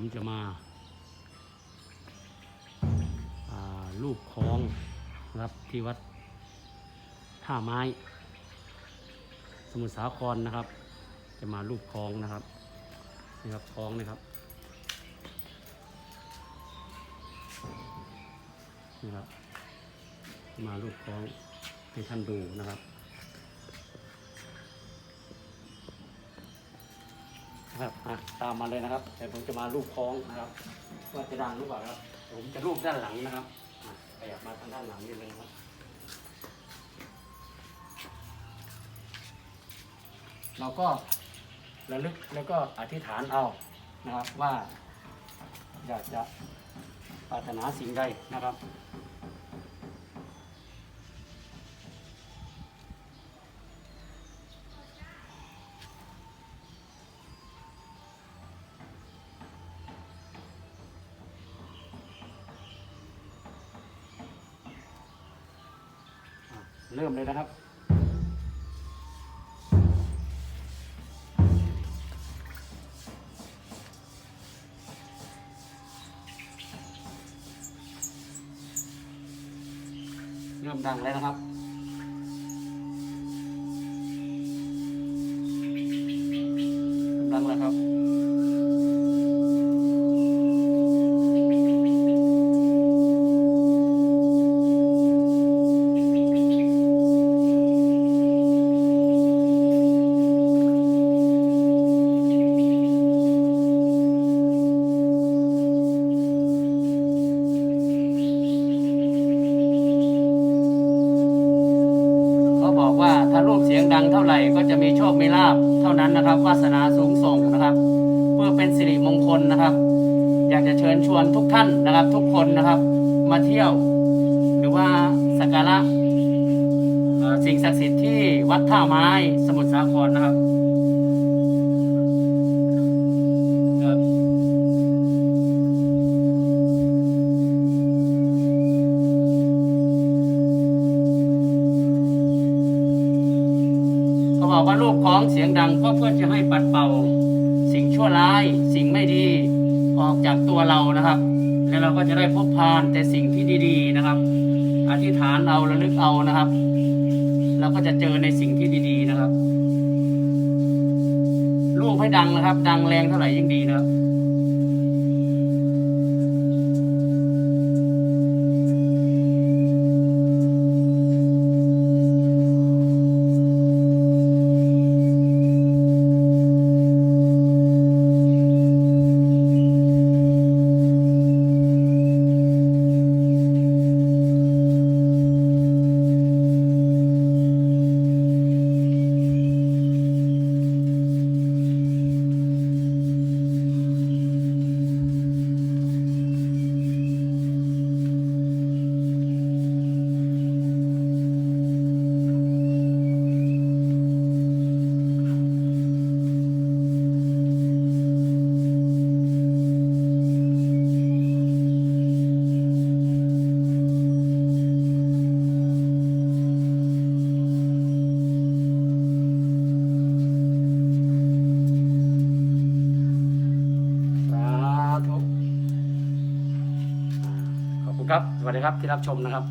ผมจะมาอ่ารูปคล้องนะครับที่วัดท่าไม้ สมุทรสาครนะครับ จะมารูปคล้องนะครับนี่ครับคล้องนะครับนี่ครับมารูปคล้องให้ท่านดูนะครับ นะครับอะตามมาเลยนะครับแต่ผมจะมารูปคล้องนะครับว่าจะดังหรือเปล่าครับ ผมจะรูปด้านหลังนะครับอะขยับมาทางด้านหลังนิดนึงครับเราก็ระลึกแล้วก็อธิษฐานเอานะครับว่าอยากจะปรารถนาสิ่งใดนะครับ เริ่มเลยนะครับ เริ่มดังแล้วนะครับดังแล้วครับ ดังเท่าไหร่ก็จะมีโชคมีลาบเท่านั้นนะครับวาสนาสูงส่งนะครับ เพื่อเป็นสิริมงคลนะครับ อยากจะเชิญชวนทุกท่านนะครับ ทุกคนนะครับ มาเที่ยว หรือว่าสักการะสิ่งศักดิ์สิทธิ์ที่วัดท่าไม้สมุทรสาครนะครับ บอกว่ารูปของเสียงดังก็เพื่อจะให้ปัดเป่า สิ่งชั่วร้าย สิ่งไม่ดีออกจากตัวเรานะครับ แล้วเราก็จะได้พบพานแต่สิ่งที่ดี ๆนะครับ อธิษฐานเอาระลึกเอานะครับ เราก็จะเจอในสิ่งที่ดี ๆ นะครับรูปให้ดังนะครับ ดังแรงเท่าไหร่ยิ่งดีนะครับ ครับ สวัสดีครับที่รับชมนะครับ